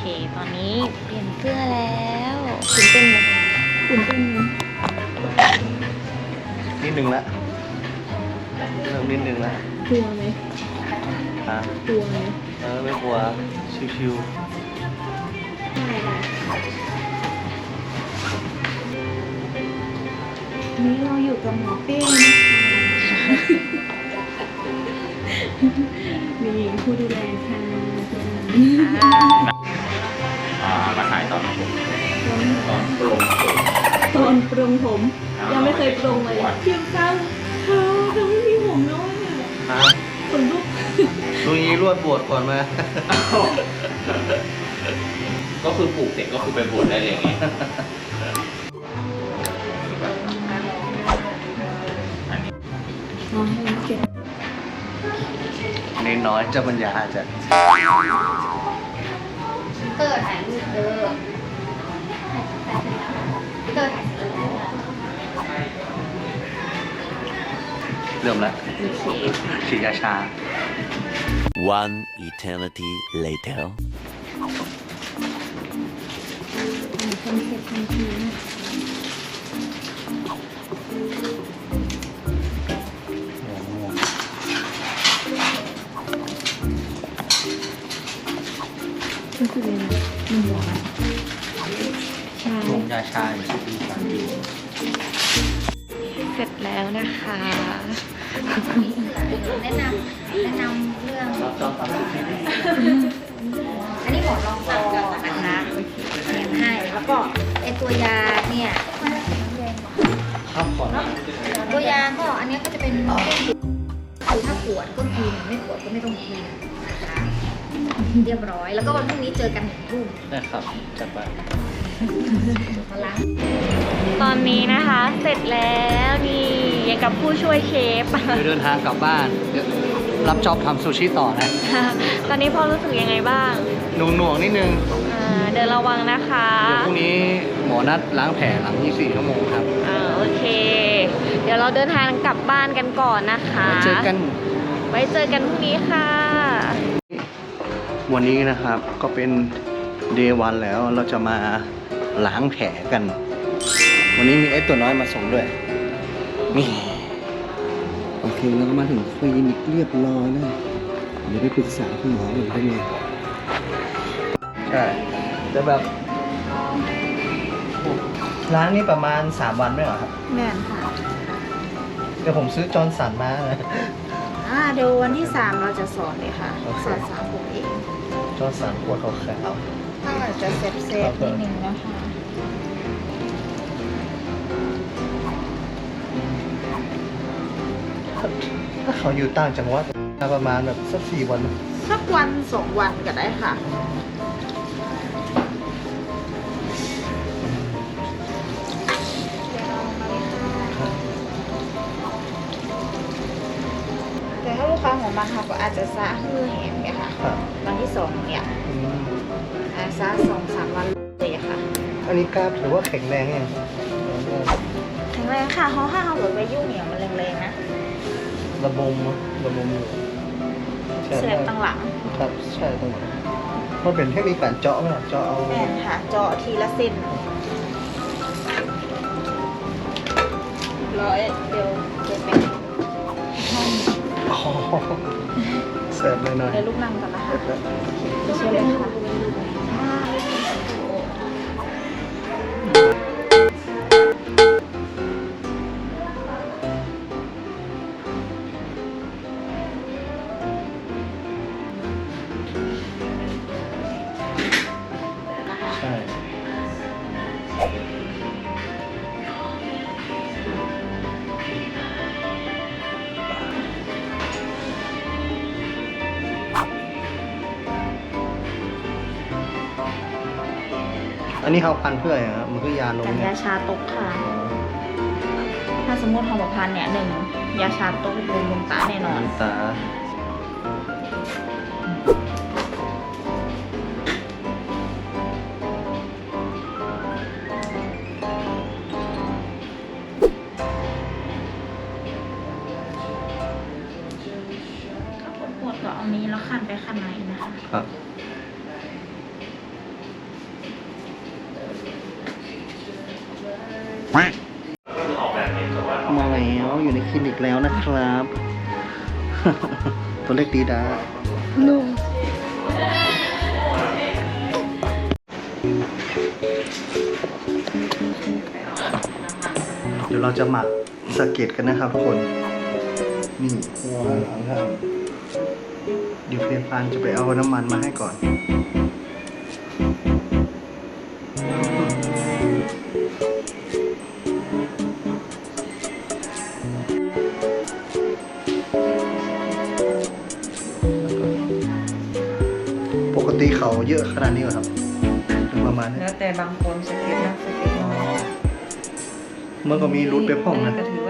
เค ตอนนี้เปลี่ยนเสื้อแล้วตื่นเต้นไหมตื่นเต้นไหมนิดนึงละเริ่มนิดนึงละกลัวไหมฮะกลัวไหมเออไม่กลัวชิวได้ได้นี่เราอยู่กับหมอเป้นะคะมีผู้ดูแลค่ะอ่ อนปรุงตอนปรงผม ยังไม่เคยปรงเลยเพียงซ้ำเขาเขาไม่มีผมน้อยอะๆฮะขนลุกดูงี้รวดบวชก่อนมา ก็คือปลูกเสร็จก็คือไปบวชได้เลยไงอันนี้น้องให้เก็บนน้อยๆจะบรรยาจะเตอร์ถ่ายรูปเด้อเตอร์ถ่ายรูปเด้อ เริ่มแล้วฉีดยาชา One eternity later. มีคนเก็จทันทีนะ ยาชาอยู่ที่ปีสามอยู่เสร็จแล้วนะคะ แนะนำแนะนำเรื่อง รับจองตามสิทธิอันนี้หมอลองฟังก่อนนะคะเขียนให้แล้วก็ไอตัวยาเนี่ยครับก่อนตัวยาก็อันเนี้ยก็จะเป็นคือถ้าปวดก็กินไม่ปวดก็ไม่ต้องกินนะคะเรียบร้อย แล้วก็วันพรุ่งนี้เจอกันหนึ่งทุ่ม นะครับจัดไปมาล้าง ตอนนี้นะคะเสร็จแล้วนี่ยังกับผู้ช่วยเชฟ เดี๋ยวเดินทางกลับบ้านเดี๋ยวรับจอบทำซูชิต่อนะตอนนี้พ่อรู้สึกยังไงบ้างหน่วงหน่วงๆนิดนึง อ่าเดินระวังนะคะเดี๋ยวพรุ่งนี้หมอนัดล้างแผลหลัง 24 ชั่วโมงครับอ่าโอเค เดี๋ยวเราเดินทางกลับบ้านกันก่อนนะคะ ไว้เจอกัน ไว้เจอกันพรุ่งนี้ค่ะ วันนี้นะครับก็เป็นเดย์วันแล้วเราจะมา ล้างแผลกัน วันนี้มีไอ้ตัวน้อยมาส่งด้วย นี่โอเคแล้วก็มาถึงคลินิกเรียบร้อยแล้วเดี๋ยวไปปรึกษาคุณหมอก่อนเป็นไงใช่แต่แบบล้างนี่ประมาณ 3 วันไหมเหรอครับแม่นค่ะ เดี๋ยวผมซื้อจอร์นสันมานะ อ่าเดี๋ยววันที่สามเราจะสอนเลยค่ะ โอเค สอนสามผมเองจอร์นสันขวดขาวถ้าอาจจะเซฟเซฟนิดนึงนะคะ ถ้าเขาอยู่ต่างจังหวัดประมาณแบบสักสี่วัน สักวันสองวันก็ได้ค่ะ แต่ถ้าลูกค้าของบางเขาก็อาจจะซาฮือแหมเนี่ยค่ะครับ วันที่สองเนี่ยอืมอาซาสองสามวันเลยอะค่ะอันนี้กล้าถือว่าแข็งแรงยังแข็งแรงค่ะเขาห้าเขาแบบไปยุ่งเหนียวมันแรงๆนะระบมระบมอยู่ใช่เสียบตั้งหลังครับใช่ตรงไหนมันเป็นเทคนิคการเจาะไหมล่ะเจาะเอาแม่นค่ะเจาะทีละเส้นร้อยเดี๋ยวเดี๋ยวไปห้องอ๋อเสิร์ฟหน่อยหน่อยเดี๋ยวลูกนั่งกันนะคะเสร็จแล้วเชิญเลยค่ะ นนี้เขาพันเพื่ออะไรครับมันคือยาลงกันเนี่ยยาชาตกค่ะ ถ้าสมมติทำประพันธ์เนี่ยหนึ่งยาชาตกบำรุงตาแน่นอนตาถ้าปวดปวดก็เอานี้แล้วขันไปขันในนะ คลินิกแล้วนะครับ ตัวเล็กดีดานุ่มเดี๋ยวเราจะหมักสะเก็ดกันนะครับทุกคน นี่หัวข้างหลังครับเดี๋ยวเพนพานจะไปเอาน้ำมันมาให้ก่อน ปกติเขาเยอะขนาดนี้เหรอครับหรือประมาณนี้แล้วแต่บางคนสเก็ตนักสเก็ตน้อยเมื่อก็มีรุดไปพ่องนะ ก็ถือว่า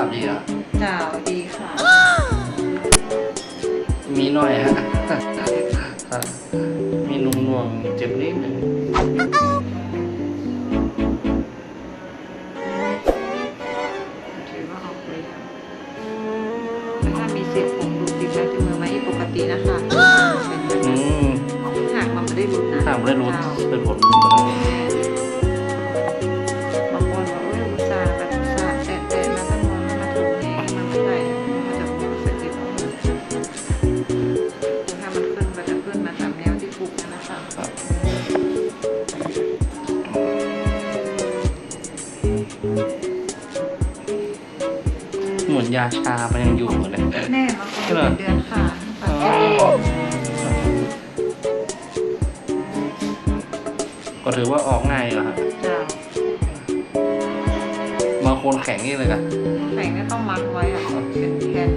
าแผลสภาพดีอะเจ้าดีค่ะ มีหน่อยฮะครับมีนุ่งนวงๆเจ็บนิดนึงถือว่าออกเลยอะแต่ถ้ามีเศษผมดูดติดแล้วที่มือไหมปกตินะคะเป็นแบบอืนั้นมหากมันไม่ได้รุดนะถ้าไม่ได้รู้เจ้าเป็นผล มือนยาชา มันยังอยู่เลยแน่บางคนเป็นเดือนค่ะปัจจัยก็ถือว่าออกง่ายเหรอฮะเจ้าบางคนแข็งนี่เลยกันแข่งก็ต้องมัดไว้อะเป็นแผ่น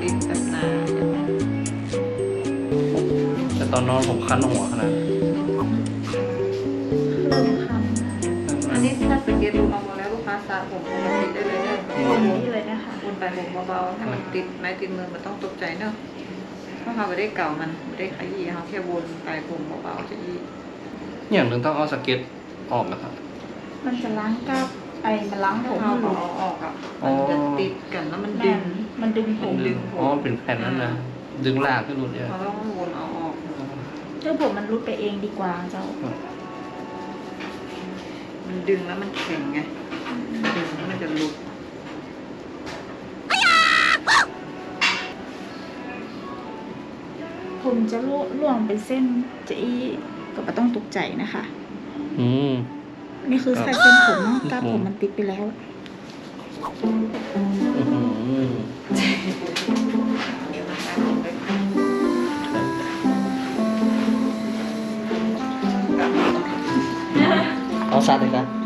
ติดแบบหนาแต่ตอนนอนผมคันหัวขนาดนั้นเริ่มคันอันนี้ถ้าสเก็ตรูมาหมดแล้วลูกค้าสระผมปกติได้เลยเน อะตรงนี้เลยนะคะวนไปผมเบาๆถ้ามันติดไม้ติดมือมันต้องตกใจเนอะเพราะเขาไม่ได้เก่ามันไม่ได้ขยี้เขาแค่วนไปผมเบาๆจะยีอย่างหนึ่งต้องเอาสเก็ตออกนะครับ มันจะล้างกล้ามไอ้มันล้างผถ้ามเขาหลุเอาดออกอะมันจะติดกันแล้วมันดึแน่งมันดึงผมดึงอ๋อเป็นแผ่นนั้นนะดึงลากขึ้นรุดเนี่ยเขาต้องวนเอาออกเรื่องผมมันรุดไปเองดีกว่าเจ้า มันดึงแล้วมันแข็งไงดึงแล้วมันจะหลุด มจะล่วล่วงเป็นเส้นจะอีก็ไม่ต้องตกใจนะคะ อืม นี่คือแค่เส้นผมเนาะกล้ามผมมันติดไปแล้วอื้อหือเดี๋ยวนะคะผมไปเอาซัดเลยครับ